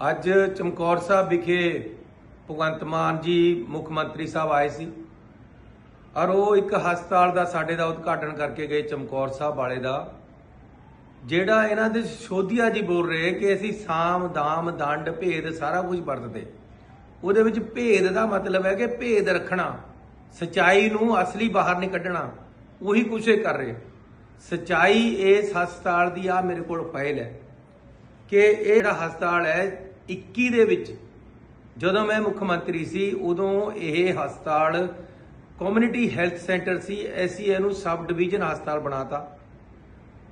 ਅੱਜ ਚਮਕੌਰ ਸਾਹਿਬ ਵਿਖੇ ਭਗਵੰਤ ਮਾਨ ਜੀ ਮੁੱਖ ਮੰਤਰੀ ਸਾਹਿਬ ਆਏ ਸੀ ਔਰ ਉਹ ਇੱਕ ਹਸਪਤਾਲ ਦਾ ਸਾਡੇ ਦਾ ਉਦਘਾਟਨ ਕਰਕੇ ਗਏ ਚਮਕੌਰ ਸਾਹਿਬ ਵਾਲੇ ਦਾ, ਜਿਹੜਾ ਇਹਨਾਂ ਦੇ ਸ਼ੋਧੀਆ ਜੀ ਬੋਲ ਰਹੇ ਕਿ ਅਸੀਂ ਸਾਮ, ਦਾਮ, ਦੰਡ, ਭੇਦ ਸਾਰਾ ਕੁਝ ਵਰਤਦੇ। ਉਹਦੇ ਵਿੱਚ ਭੇਦ ਦਾ ਮਤਲਬ ਹੈ ਕਿ ਭੇਦ ਰੱਖਣਾ, ਸਚਾਈ ਨੂੰ ਅਸਲੀ ਬਾਹਰ ਨਹੀਂ ਕੱਢਣਾ, ਉਹੀ ਕੁਛ ਇਹ ਕਰ ਰਹੇ। ਸਚਾਈ ਇਸ ਹਸਪਤਾਲ ਦੀ ਆ ਮੇਰੇ ਕੋਲ ਫਾਈਲ ਹੈ ਕਿ ਇਹ ਜਿਹੜਾ ਹਸਪਤਾਲ ਹੈ 21 ਦੇ ਵਿੱਚ ਜਦੋਂ ਮੈਂ ਮੁੱਖ ਮੰਤਰੀ ਸੀ, ਉਦੋਂ ਇਹ ਹਸਪਤਾਲ ਕਮਿਊਨਿਟੀ ਹੈਲਥ ਸੈਂਟਰ ਸੀ, ਅਸੀਂ ਇਹਨੂੰ ਸਬ ਡਿਵੀਜ਼ਨ ਹਸਪਤਾਲ ਬਣਾਤਾ।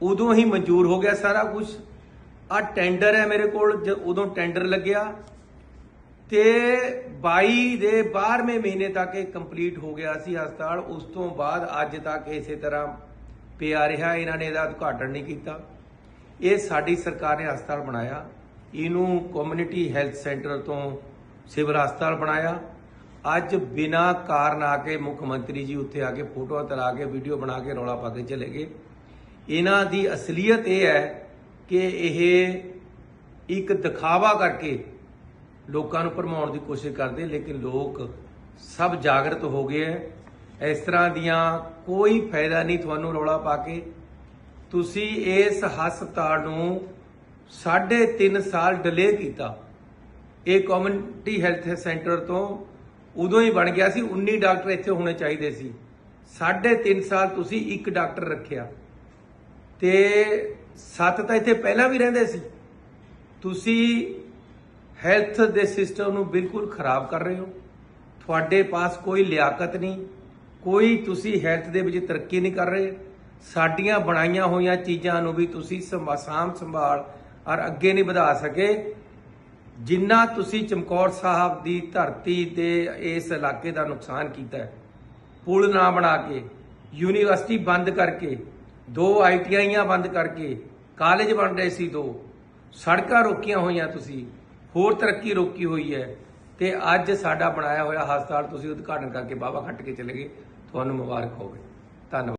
ਉਦੋਂ ਹੀ ਮਨਜ਼ੂਰ ਹੋ ਗਿਆ ਸਾਰਾ ਕੁਝ ਆ ਟੈਂਡਰ ਹੈ ਮੇਰੇ ਕੋਲ, ਜ- ਉਦੋਂ ਟੈਂਡਰ ਲੱਗਿਆ ਤੇ 22 ਦੇ 12ਵੇਂ ਮਹੀਨੇ ਤੱਕ ਇਹ ਕੰਪਲੀਟ ਹੋ ਗਿਆ ਸੀ ਹਸਪਤਾਲ। ਉਸ ਤੋਂ ਬਾਅਦ ਅੱਜ ਤੱਕ ਇਸੇ ਤਰ੍ਹਾਂ ਪਿਆ ਰਿਹਾ, ਇਹਨਾਂ ਨੇ ਇਹਦਾ ਉਦਘਾਟਨ ਨਹੀਂ ਕੀਤਾ। ਇਹ ਸਾਡੀ ਸਰਕਾਰ ਨੇ ਹਸਪਤਾਲ ਬਣਾਇਆ। ਇਹਨੂੰ ਕਮਿਊਨਿਟੀ ਹੈਲਥ ਸੈਂਟਰ ਤੋਂ ਸਿਵਲ ਹਸਪਤਾਲ ਬਣਾਇਆ। ਅੱਜ ਬਿਨਾ ਕਾਰਨ ਆ ਕੇ ਮੁੱਖ ਮੰਤਰੀ ਜੀ ਉੱਥੇ ਆ ਕੇ ਫੋਟੋ ਤਲਾ ਕੇ ਵੀਡੀਓ ਬਣਾ ਕੇ ਰੌਲਾ ਪਾ ਕੇ ਚਲੇ ਗਏ। ਇਹਨਾਂ ਦੀ ਅਸਲੀਅਤ ਇਹ ਹੈ ਕਿ ਇਹ ਇੱਕ ਦਿਖਾਵਾ ਕਰਕੇ ਲੋਕਾਂ ਨੂੰ ਭਰਮਾਉਣ ਦੀ ਕੋਸ਼ਿਸ਼ ਕਰਦੇ, ਲੇਕਿਨ ਲੋਕ ਸਭ ਜਾਗਰਤ ਹੋ ਗਏ ਹੈ। ਇਸ ਤਰ੍ਹਾਂ ਦੀਆਂ ਕੋਈ ਫਾਇਦਾ ਨਹੀਂ, ਤੁਹਾਨੂੰ ਰੌਲਾ ਪਾ ਕੇ। ਤੁਸੀਂ ਇਸ ਹਸਪਤਾਲ ਨੂੰ 3.5 ਸਾਲ ਡਿਲੇ ਕੀਤਾ। ਇਹ ਕਮਿਊਨਿਟੀ ਹੈਲਥ ਸੈਂਟਰ ਤੋਂ ਉਦੋਂ ਹੀ ਬਣ ਗਿਆ ਸੀ। 19 ਡਾਕਟਰ ਇੱਥੇ ਹੋਣੇ ਚਾਹੀਦੇ ਸੀ। 3.5 ਸਾਲ ਤੁਸੀਂ ਇੱਕ ਡਾਕਟਰ ਰੱਖਿਆ। ਤੇ ਸੱਤ ਤਾਂ ਇੱਥੇ ਪਹਿਲਾਂ ਵੀ ਰਹਿੰਦੇ ਸੀ। ਤੁਸੀਂ ਹੈਲਥ ਦੇ ਸਿਸਟਮ ਨੂੰ ਬਿਲਕੁਲ ਖਰਾਬ ਕਰ ਰਹੇ ਹੋ। ਤੁਹਾਡੇ ਪਾਸ ਕੋਈ ਲਿਆਕਤ ਨਹੀਂ। ਕੋਈ ਤੁਸੀਂ ਹੈਲਥ ਦੇ ਵਿੱਚ ਤਰੱਕੀ ਨਹੀਂ ਕਰ ਰਹੇ। ਸਾਡੀਆਂ ਬਣਾਈਆਂ ਹੋਈਆਂ ਚੀਜ਼ਾਂ ਨੂੰ ਵੀ ਤੁਸੀਂ ਸੰਭਾ- ਸਾਂਭ ਸੰਭਾਲ ਔਰ ਅੱਗੇ ਨਹੀਂ ਵਧਾ ਸਕੇ। ਜਿੰਨਾ ਤੁਸੀਂ ਚਮਕੌਰ ਸਾਹਿਬ ਦੀ ਧਰਤੀ ਤੇ ਇਸ ਇਲਾਕੇ ਦਾ ਨੁਕਸਾਨ ਕੀਤਾ ਹੈ, ਪੁਲ ਨਾ ਬਣਾ ਕੇ, ਯੂਨੀਵਰਸਿਟੀ ਬੰਦ ਕਰਕੇ, ਦੋ ਆਈਟੀਆਈਆਂ ਬੰਦ ਕਰਕੇ, ਕਾਲਜ ਬਣ ਰਹੇ ਸੀ ਦੋ, ਸੜਕਾਂ ਰੋਕੀਆਂ ਹੋਈਆਂ ਤੁਸੀਂ, ਹੋਰ ਤਰੱਕੀ ਰੋਕੀ ਹੋਈ ਹੈ ਤੇ ਅੱਜ ਸਾਡਾ ਬਣਾਇਆ ਹੋਇਆ ਹਸਪਤਾਲ ਤੁਸੀਂ ਉਦਘਾਟਨ ਕਰਕੇ ਬਾਬਾ ਖੱਟ ਕੇ ਚਲੇ ਗਏ। ਤੁਹਾਨੂੰ ਮੁਬਾਰਕ ਹੋਵੇ। ਧੰਨਵਾਦ।